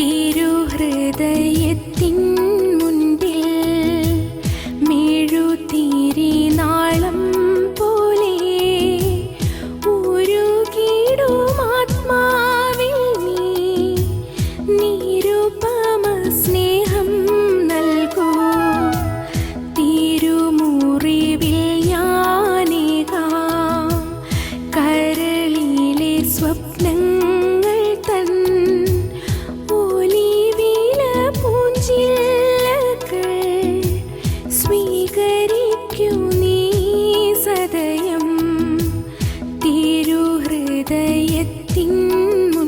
തിരുഹൃദയത്തിൻ പോലെ ആത്മാവിൽ നീ നിരുപമ സ്നേഹം നൽകൂ കരളിലെ സ്വപ്നങ്ങൾ തിന്മ